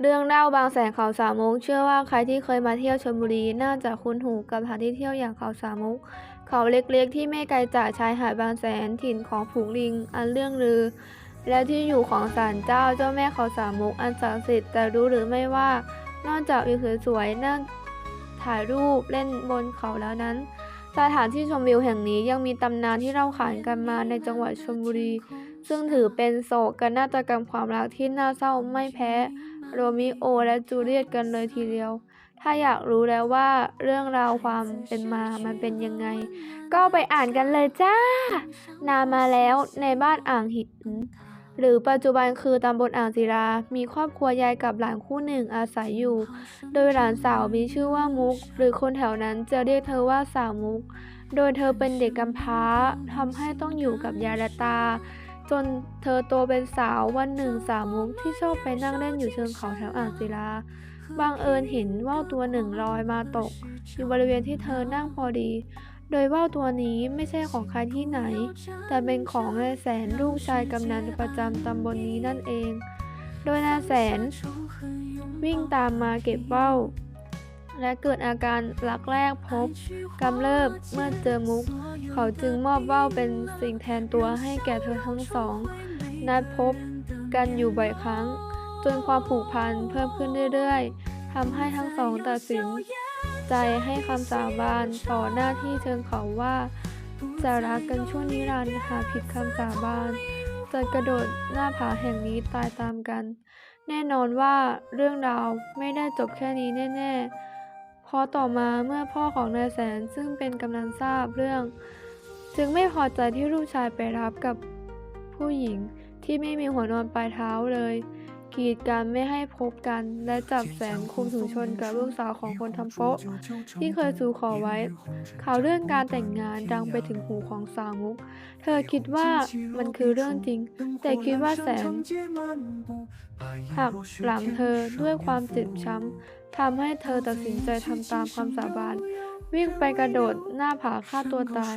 เรื่องเล่าบางแสนเขาสามมุก เชื่อว่าใครที่เคยมาเที่ยวชลบุรี น่าจะคุ้นหูกับสถานที่เที่ยวอย่างเขาสามมุก เขาเล็กๆ ที่ไม่ไกลจากชายหาดบางแสนถิ่นของฝูงลิง อันเรื่องลือ และที่อยู่ของศาลเจ้าเจ้าแม่เขาสามมุกอันศักดิ์สิทธิ์แต่รู้หรือไม่ว่า นอกจากวิวสวยๆนั่งถ่ายรูปเล่นบนเขาแล้วนั้น สถานที่ชมวิวแห่งนี้ยังมีตำนานที่เล่าขานกันมาในจังหวัดชลบุรี ซึ่งถือเป็นโศกนาฏกรรมความรักที่น่าเศร้าไม่แพ้โรมิโอและจูเลียตกันเลยทีเดียว ถ้าอยากรู้แล้วว่าเรื่องราวความเป็นมามันเป็นยังไง ก็ไปอ่านกันเลยจ้า นานมาแล้วในบ้านอ่างหินหรือปัจจุบันคือตำบลอ่างศิลา มีครอบครัวยายกับหลานคู่หนึ่งอาศัยอยู่ โดยหลานสาวมีชื่อว่ามุก หรือคนแถวนั้นจะเรียกเธอว่าสาวมุก โดยเธอเป็นเด็กกำพร้าทำให้ต้องอยู่กับยายและตา จนเธอโตเป็นสาววันหนึ่งสาวมุกที่ชอบไปนั่งเล่นอยู่เชิงเขาแถวอ่างศิลาบังเอิญเห็นว่าวตัวหนึ่งลอยมาตก อยู่บริเวณที่เธอนั่งพอดี โดยว่าวตัวนี้ไม่ใช่ของใครที่ไหน แต่เป็นของนายแสนลูกชายกำนันประจำตำบลนนี้นั่นเอง โดยนายแสนวิ่งตามมาเก็บว่าว และเกิดอาการรักแรกพบกำเริบเมื่อเจอมุก เขาจึงมอบว่าวเป็นสิ่งแทนตัวให้แก่เธอทั้งสอง นัดพบกันอยู่บ่อยครั้ง จนความผูกพันเพิ่มขึ้นเรื่อยๆทำให้ทั้งสองตัดสิน ใจให้คำสาบานต่อหน้าที่เชิงเขาว่าจะรักกันชั่วนิรันดร์หากผิดคำสาบานจะกระโดดหน้าผาแห่งนี้ตายตามกัน แน่นอนว่าเรื่องราวไม่ได้จบแค่นี้แน่ ๆ ราะต่อมาเมื่อพ่อของนายแสนซึ่งเป็นกำนันทราบเรื่อง จึงไม่พอใจที่ลูกชายไปรับกับผู้หญิงที่ไม่มีหัวนอนปลายเท้าเลย กีดกันไม่ให้พบกัน และจับแสนคุมถุงชนกับลูกสาวของคนทำโป๊ะที่เคยสู่ขอไว้ ข่าวเรื่องการแต่งงานดังไปถึงหูของสาวมุก เธอคิดว่ามันคือเรื่องจริง แต่คิดว่าแสนหักหลังเธอด้วยความเจ็บช้ำทำให้เธอตัดสินใจทำตามคำสาบานวิ่งไปกระโดดหน้าผาฆ่าตัวตาย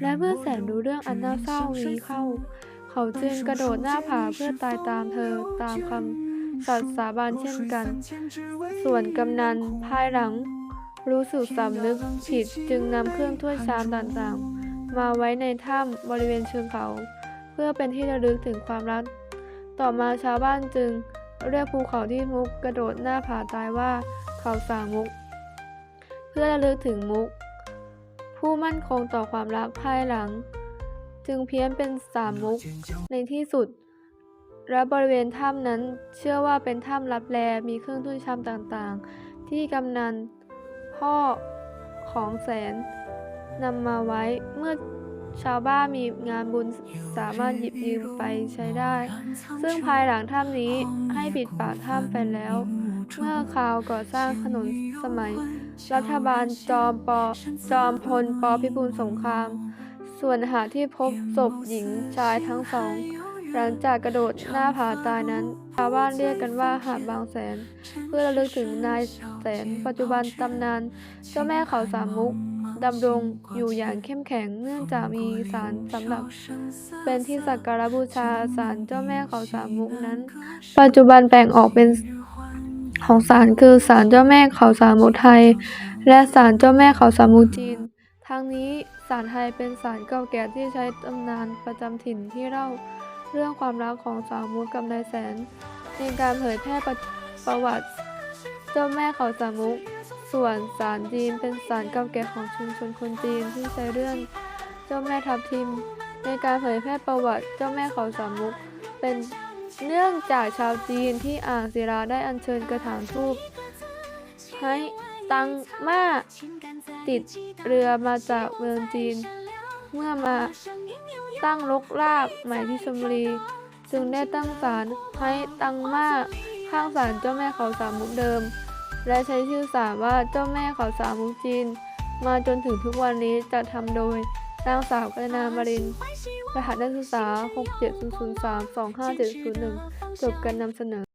และเมื่อแสนรู้เรื่องอันน่าเศร้านี้เข้า เขาจึงกระโดดหน้าผาเพื่อตายตามเธอตามคำสัตย์สาบานเช่นกัน ส่วนกำนันภายหลัง รู้สึกสำนึกผิดจึงนำเครื่องถ้วยชามต่างๆ มาไว้ในถ้ำบริเวณเชิงเขา เพื่อเป็นที่ระลึกถึงความรัก ต่อมาชาวบ้านจึงเรียกภูเขาที่มุกกระโดดหน้าผาตายว่าเขาสามมุก เพื่อระลึกถึงมุก ผู้มั่นคงต่อความรักภายหลัง จึงเพี้ยนเป็นสามมุก ในที่สุด และบริเวณถ้ำนั้นเชื่อว่าเป็นถ้ำลับแลมีเครื่องถ้วยชามต่างๆ ที่กำนันพ่อของแสนนำมาไว้เมื่อชาวบ้านมีงานบุญสามารถหยิบยืมไปใช้ได้ ซึ่งภายหลังถ้ำนี้ให้ปิดปากถ้ำไปแล้ว เมื่อข่าวก่อสร้างถนนสมัย รัฐบาลจอมปอจอมพลปพิบูลสงคราม ส่วนหาที่พบศพหญิงชายทั้งสอง หลังจากกระโดดหน้าผาตายนั้น ชาวบ้านเรียกกันว่าหาดบางแสน เพื่อระลึกถึงนายแสนปัจจุบันตำนาน เจ้าแม่เขาสามมุกดำรงอยู่อย่างเข้มแข็งเนื่องจากมีศาลสำหรับ เป็นที่สักการบูชาศาลเจ้าแม่เขาสามมุกนั้น ปัจจุบันแบ่งออกเป็นของศาลคือศาลเจ้าแม่เขาสามมุกไทย และศาลเจ้าแม่เขาสามมุกจีน ทั้งนี้ ศาลไทยเป็นศาลเก่าแก่ที่ใช้ตำนานประจำถิ่นที่เล่าเรื่องความรักของสาวมุกกับนายแสน ในการเผยแพร่ประประวัติ เจ้าแม่เขาสามมุก ส่วนศาลจีนเป็นศาลเก่าแก่ของชุมชนคนจีนที่ใช้เรื่องเจ้าแม่ทับทิม ในการเผยแพร่ประวัติเจ้าแม่เขาสามมุก เป็นเนื่องจากชาวจีนที่อ่างศิลาได้อัญเชิญกระถางทูปให้ตังมา ติดเรือมาจากเมืองจีน เมื่อมาตั้งลกลากใหม่ที่ชลบุรี จึงได้ตั้งศาลให้ตังมาข้างศาลเจ้าแม่เขาสามมุกเดิม และใช้ชื่อศาลว่าเจ้าแม่เขาสามมุกจีน มาจนถึงทุกวันนี้จะทำโดยนางสาวกัญนามารินรหัสนักศึกษา 67003 25701จบการนำเสนอ